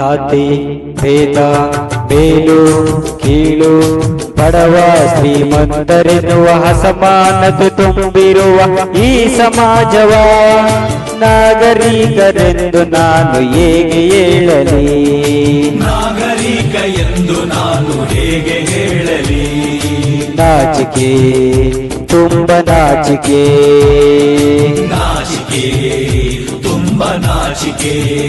ಜಾತಿ ಭೇದ ಮೇಲು ಕೀಳು ಬಡವ ಶ್ರೀಮಂತರೆನ್ನುವ ಅಸಮಾನತೆ ತುಂಬಿರುವ ಈ ಸಮಾಜವ. ನಾಗರಿಕರೆಂದು ನಾನು ಹೇಗೆ ಹೇಳಲಿ? ನಾಗರಿಕ ಎಂದು ನಾನು ಹೇಗೆ ಹೇಳಲಿ? ನಾಚಿಕೆ ತುಂಬ ನಾಚಿಕೆ. ನಾಚಿಕೆ ತುಂಬ ನಾಚಿಕೆ.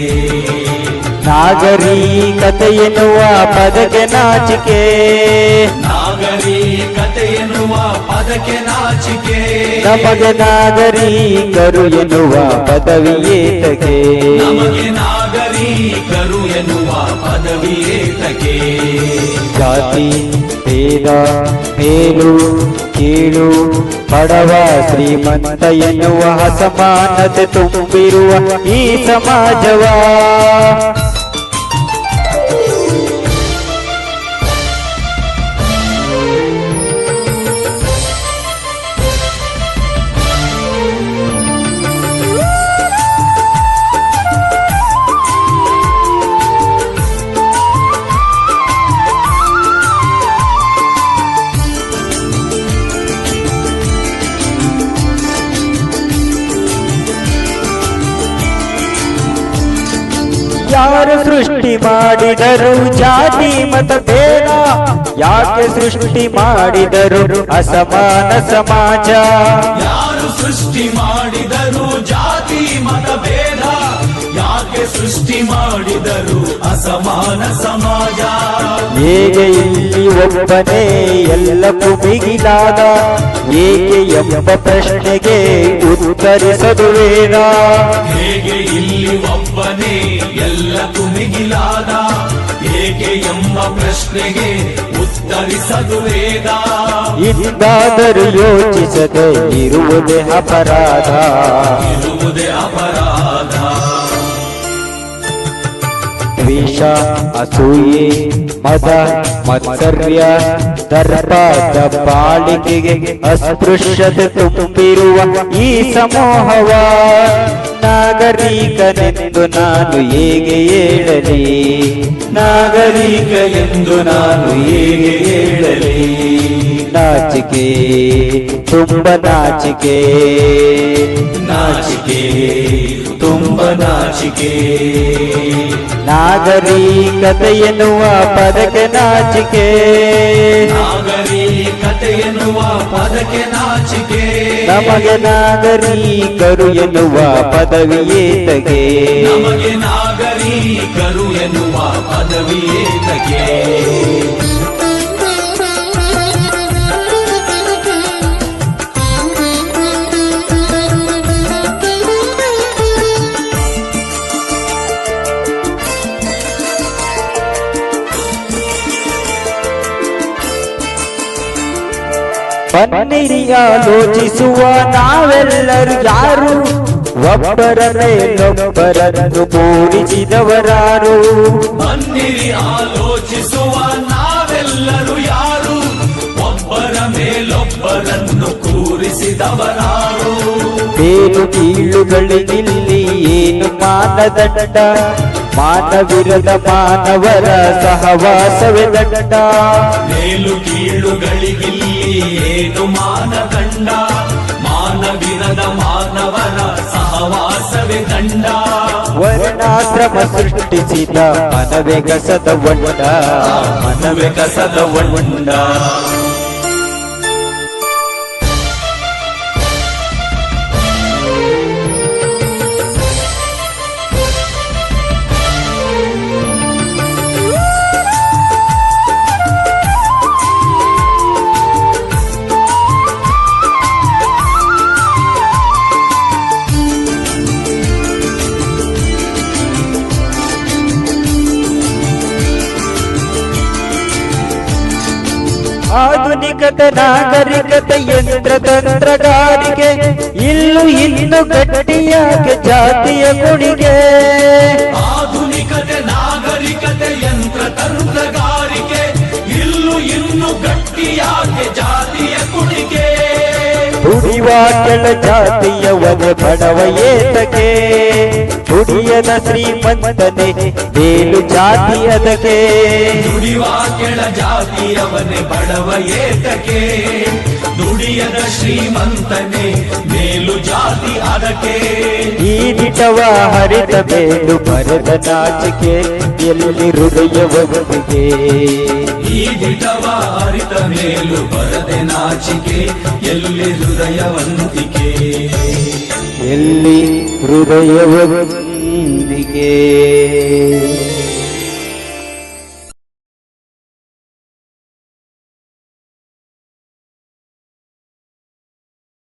ನಾಗರಿಕತೆ ಎನ್ನುವ ಪದಕ್ಕೆ ನಾಚಿಕೆ. ನಾಗರಿಕತೆ ಎನ್ನುವ ಪದಕ್ಕೆ ನಾಚಿಕೆ. ನಮಗೆ ನಾಗರಿಕರು ಎನ್ನುವ ಪದವಿಯೇತಗೆ ನಮಗೆ ನಾಗರಿಕರು ಎನ್ನುವ ಪದವಿಯೇತಕ್ಕೆ ಜಾತಿ ಭೇದ ಮೇಲು ಕೀಳು ಬಡವ ಶ್ರೀಮಂತ ಎನ್ನುವ ಅಸಮಾನತೆ ತುಂಬಿರುವ ಈ ಸಮಾಜವ. ಯಾರು ಸೃಷ್ಟಿ ಮಾಡಿದರು ಜಾತಿ ಮತ ಭೇದ ಯಾಕೆ ಸೃಷ್ಟಿ ಮಾಡಿದರು? ಅಸಮಾನ ಸಮಾಜ. ಯಾರು ಸೃಷ್ಟಿ ಮಾಡಿದರು ಜಾತಿ ಮತ ಭೇದ ಯಾಕೆ ಸೃಷ್ಟಿ ಮಾಡಿದರು? ಅಸಮಾನ ಸಮಾಜ. ಹೇಗೆ ಇಲ್ಲಿ ಒಬ್ಬನೇ ಎಲ್ಲ ಮಿಗಿಲಾದ ಏಕೆ ಎಂಬ ಪ್ರಶ್ನೆಗೆ ಉತ್ತರಿಸದು ಹೇಗೆ ಇಲ್ಲಿ ಒಬ್ಬನೇ ಎಲ್ಲ ತುಮಿಗಿಲಾದ ಹೇಗೆ ಎಂಬ ಪ್ರಶ್ನೆಗೆ ಉತ್ತರಿಸದು ವೇದ. ಇದ್ದಾದರೂ ಯೋಚಿಸದೆ ಇರುವುದೇ ಅಪರಾಧ. ಇರುವುದೇ ಅಪರಾಧ. ದ್ವೇಷ, ಅಸೂಯೆ, ಮದ, ಮತ್ಸರ್ಯ ದರ್ಪದ ಬಾಳಿಕೆಗೆ ಅಸ್ಪೃಶ್ಯತೆ ತುಂಬಿರುವ ಈ ಸಮೂಹವ. ನಾಗರಿಕನೆಂದು ನಾನು ಹೇಗೆ ಹೇಳಲಿ? ನಾಗರಿಕ ಎಂದು ನಾನು ಹೇಗೆ ಹೇಳಲಿ? ನಾಚಿಕೆ, ತುಂಬ ನಾಚಿಕೆ. ನಾಚಿಕೆ, ತುಂಬ ನಾಚಿಕೆ. ನಾಗರಿಕತೆ ಎನ್ನುವ ಪದಕ್ಕೆ ನಾಚಿಕೆ. ನಾಗರಿಕತೆ ಎನ್ನುವ ಪದಕ್ಕೆ ನಾಚಿಕೆ. ನಮಗೆ ನಾಗರಿಕರು ಎನ್ನುವ ಪದವಿಯೇತಗೆ ನಮಗೆ ನಾಗರಿಕರು ಎನ್ನುವ ಪದವಿಯೇತಕ್ಕೆ ಬನ್ನಿರಿ ಆಲೋಚಿಸುವ ನಾವೆಲ್ಲರೂ ಯಾರು? ಒಬ್ಬರ ಮೇಲೊಬ್ಬರನ್ನು ಕೂಡಿಸಿದವರಾರು? ಬನ್ನಿರಿ ಆಲೋಚಿಸುವ ನಾವೆಲ್ಲರೂ ಯಾರು? ಒಬ್ಬರ ಮೇಲೊಬ್ಬರನ್ನು ಕೂರಿಸಿದವರಾರು ಏನು ಕೀಳುಗಳಿಗಿಲ್ಲಿ ಏನು ಮಾನದಂಡ? ಮಾನವಿರದ ಮಾನವರ ಸಹವಾಸವೇ ದಂಡ ಮೇಲು ಕೀಳುಗಳಿಗಿಲ್ಲಿ ಏನು ಮಾನದಂಡ? ಮಾನವಿರದ ಮಾನವರ ಸಹವಾಸವೇ ದಂಡ ವರ್ಣಾಶ್ರಮ ಸೃಷ್ಟಿಸಿದ ಮನವೇ ಕಸದ ಒಂಡ ಮನವೇ ಕಸದ ಒಂಡ ಆಧುನಿಕತೆ ನಾಗರಿಕತೆ ಯಂತ್ರ ತಂತ್ರಗಾರಿಕೆ ಇಲ್ಲೂ ಇನ್ನು ಗಟ್ಟಿಯಾಗಿ ಜಾತಿಯ ಗುಣಿಗೆ. ದುಡಿಯುವ ಕೆಳ ಜಾತಿಯವನ ಬಡವ ಏತಕ್ಕೆ ದುಡಿಯದ ಶ್ರೀಮಂತನೆ, ಮೇಲು ಜಾತಿ ಅದಕ್ಕೆ? ದುಡಿಯುವ ಕೆಳ ಜಾತಿಯವನೇ ಬಡವ ಏತಕ್ಕೆ ದುಡಿಯದ ಶ್ರೀಮಂತನೇ ಮೇಲು ಜಾತಿ ಅದಕ್ಕೆ. ಈ ದಿಟವ ಹರಿತ ಮೇಲು ಬರದ ನಾಚಿಕೆ ಎಲ್ಲಿ ಹೃದಯವೊಂದಿಗೆ. ಈ ದಿಟವ ಹರಿತ ಮೇಲು ಬರದೆ ನಾಚಿಕೆ ಎಲ್ಲಿ ಹೃದಯವಂತಿಕೆ ಎಲ್ಲಿ ಹೃದಯವೊಂದಿಗೆ.